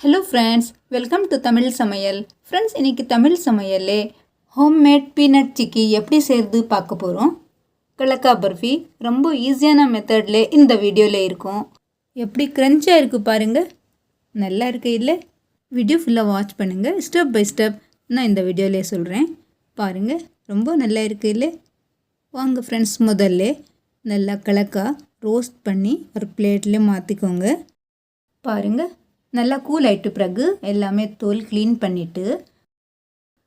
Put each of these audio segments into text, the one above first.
Hello friends welcome to Tamil சமையல் friends இன்னைக்கு Tamil சமையல்லே homemade peanut சிக்கி எப்படி செய்கிறது பார்க்க போகிறோம் கலக்கா பர்ஃபி ரொம்ப ஈஸியான மெத்தட்ல இந்த வீடியோவில் இருக்கும். எப்படி க்ரன்ச்சாக இருக்குது பாருங்கள் நல்லா இருக்கு இல்லை? வீடியோ ஃபுல்லாக வாட்ச் பண்ணுங்கள் ஸ்டெப் பை ஸ்டெப் நான் இந்த வீடியோவிலே சொல்கிறேன் பாருங்கள் ரொம்ப நல்லா இருக்குது இல்லை? வாங்க ஃப்ரெண்ட்ஸ் முதல்ல நல்லா கலக்கா ரோஸ்ட் பண்ணி ஒரு பிளேட்டில் மாற்றிக்கோங்க பாருங்கள் நல்லா கூல் ஆயிட்டு பிறகு எல்லாமே தோல் க்ளீன் பண்ணிவிட்டு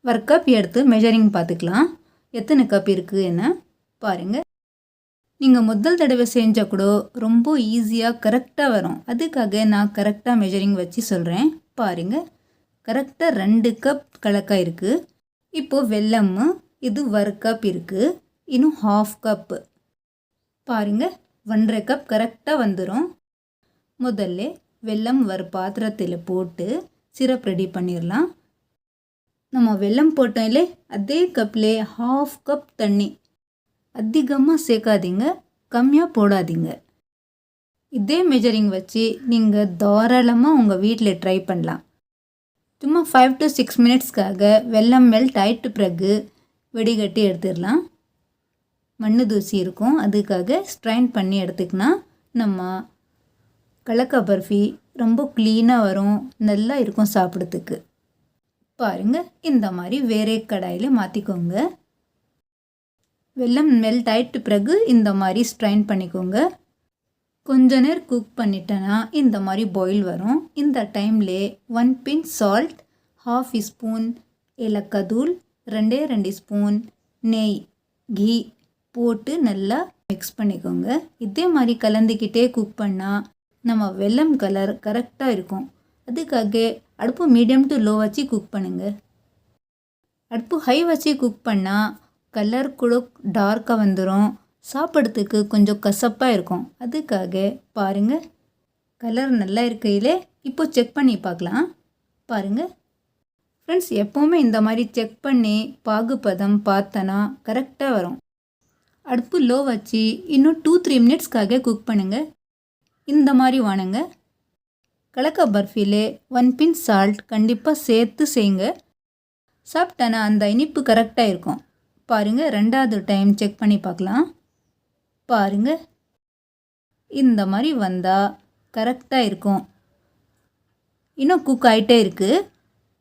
ஒரு கப் எடுத்து மெஷரிங் பார்த்துக்கலாம். எத்தனை கப் இருக்குது என்ன பாருங்கள் நீங்கள் முதல் தடவை செஞ்சால் கூட ரொம்ப ஈஸியாக கரெக்டாக வரும். அதுக்காக நான் கரெக்டாக மெஷரிங் வச்சு சொல்கிறேன் பாருங்கள் கரெக்டாக ரெண்டு கப் கலக்காய் இருக்குது இப்போது வெல்லம் இது ஒரு கப் இருக்குது இன்னும் ஹாஃப் கப்பு பாருங்கள் ஒன்றரை கப் கரெக்டாக வந்துடும் முதல்ல வெல்லம் ஒரு பாத்திரத்தில் போட்டு சிரப் ரெடி பண்ணிடலாம் நம்ம வெல்லம் போட்டோம்லே அதே கப்லே ஹாஃப் கப் தண்ணி. அதிகமாக சேர்க்காதீங்க கம்மியாக போடாதீங்க. இதே மெஜரிங் வச்சு நீங்கள் தாராளமாக உங்கள் வீட்டில் ட்ரை பண்ணலாம். சும்மா ஃபைவ் டு சிக்ஸ் மினிட்ஸ்க்காக வெல்லம் மெல்ட் ஆயிட்டு பிறகு வெடிகட்டி எடுத்துடலாம் மண்ணு தூசி இருக்கும் அதுக்காக ஸ்ட்ரைன் பண்ணி எடுத்துக்கினா நம்ம கடலக்காய் பர்ஃபி ரொம்ப க்ளீனாக வரும். நல்லா இருக்கும் சாப்பிட்றதுக்கு. பாருங்கள் இந்த மாதிரி வேறே கடாயில் மாற்றிக்கோங்க வெள்ளம் மெல்ட் ஆயிட்டு பிறகு இந்த மாதிரி ஸ்ட்ரைன் பண்ணிக்கோங்க. கொஞ்ச நேரம் குக் பண்ணிட்டேன்னா இந்த மாதிரி பாயில் வரும். இந்த டைம்லே one pinch salt half spoon ஏலக்காய் தூள் ரெண்டே ரெண்டு ஸ்பூன் நெய் கீ போட்டு நல்லா மிக்ஸ் பண்ணிக்கோங்க. இதே மாதிரி கலந்துக்கிட்டே குக் பண்ணால் நம்ம வெள்ளம் கலர் கரெக்டாக இருக்கும். அதுக்காக அடுப்பு மீடியம் டு லோ வச்சு குக் பண்ணுங்கள் அடுப்பு ஹை வச்சு குக் பண்ணால் கலர் கூட டார்க்காக வந்துடும் சாப்பிட்றதுக்கு கொஞ்சம் கசப்பாக இருக்கும். அதுக்காக பாருங்கள் கலர் நல்லா இருக்கையிலே இப்போ செக் பண்ணி பார்க்கலாம். பாருங்கள் ஃப்ரெண்ட்ஸ் எப்போவுமே இந்த மாதிரி செக் பண்ணி பாகுபதம் பார்த்தனா கரெக்டாக வரும். அடுப்பு லோ வச்சு இன்னும் டூ த்ரீ மினிட்ஸ்க்காக குக் பண்ணுங்கள் இந்த மாதிரி வானுங்க கலக்கா பர்ஃபிலே ஒன் பின் சால்ட் கண்டிப்பாக சேர்த்து செய்யுங்க. சாப்பிட்டேன்னா அந்த இனிப்பு கரெக்டாக இருக்கும். பாருங்கள் ரெண்டாவது டைம் செக் பண்ணி பார்க்கலாம். பாருங்கள் இந்த மாதிரி வந்தால் கரெக்டாக இருக்கும். இன்னும் குக் ஆகிட்டே இருக்குது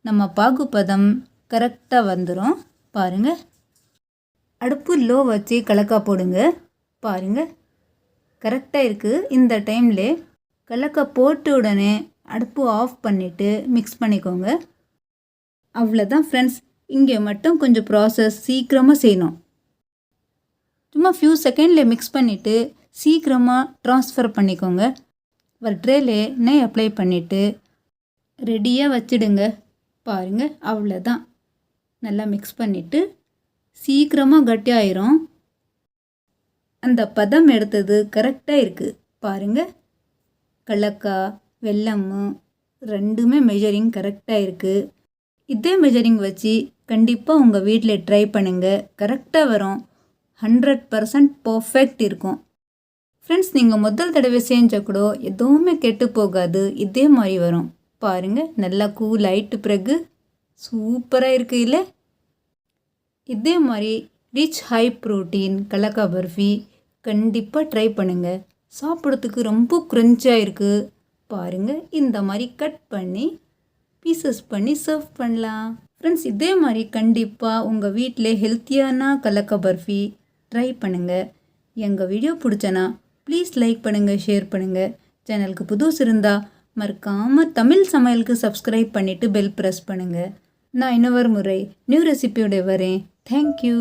நம்ம பாகுபதம் கரெக்டாக வந்துடும் பாருங்கள் அடுப்பு லோ வச்சு கலக்கா போடுங்க. பாருங்கள் கரெக்டாக இருக்குது இந்த டைமில் கலக்கா போட்டு உடனே அடுப்பு ஆஃப் பண்ணிவிட்டு மிக்ஸ் பண்ணிக்கோங்க. அவ்வளோதான் ஃப்ரெண்ட்ஸ் இங்கே மட்டும் கொஞ்சம் ப்ராசஸ் சீக்கிரமாக செய்யணும். சும்மா ஃபியூ செகண்டில் மிக்ஸ் பண்ணிவிட்டு சீக்கிரமாக ட்ரான்ஸ்ஃபர் பண்ணிக்கோங்க. ஒரு ட்ரேல நெய் அப்ளை பண்ணிவிட்டு ரெடியாக வச்சுடுங்க. பாருங்கள் அவ்வளோதான் நல்லா மிக்ஸ் பண்ணிவிட்டு சீக்கிரமாக கட்டியாயிரும். அந்த பதம் எடுத்தது கரெக்டாக இருக்குது பாருங்கள் கடலக்காய் வெல்லம்மு ரெண்டுமே மெஷரிங் கரெக்டாக இருக்குது இதே மெஷரிங் வச்சு கண்டிப்பாக உங்கள் வீட்டில் ட்ரை பண்ணுங்கள் கரெக்டாக வரும். ஹண்ட்ரட் பர்சன்ட் பர்ஃபெக்ட் இருக்கும். ஃப்ரெண்ட்ஸ் நீங்கள் முதல் தடவை செஞ்சால் கூட எதுவுமே கெட்டு போகாது. இதே மாதிரி வரும். பாருங்கள் நல்லா கூல் ஆயிட்டு பிறகு சூப்பராக இருக்குது இல்லை? இதே மாதிரி ரிச் ஹை ப்ரோட்டீன் கலக்கா பர்ஃபி கண்டிப்பாக ட்ரை பண்ணுங்கள் சாப்பிட்றதுக்கு ரொம்ப க்ரன்ச்சாக இருக்குது பாருங்கள் இந்த மாதிரி கட் பண்ணி பீசஸ் பண்ணி சர்வ் பண்ணலாம். ஃப்ரெண்ட்ஸ் இதே மாதிரி கண்டிப்பாக உங்கள் வீட்டில் ஹெல்த்தியான கலக்கா பர்ஃபி ட்ரை பண்ணுங்கள் எங்கள் வீடியோ பிடிச்சனா ப்ளீஸ் லைக் பண்ணுங்கள் ஷேர் பண்ணுங்கள் சேனலுக்கு புதுசு இருந்தால் மறக்காமல் தமிழ் சமையலுக்கு சப்ஸ்கிரைப் பண்ணிவிட்டு பெல் ப்ரெஸ் பண்ணுங்கள் நான் இன்னொரு முறை நியூ ரெசிபியோட வரேன். தேங்க்யூ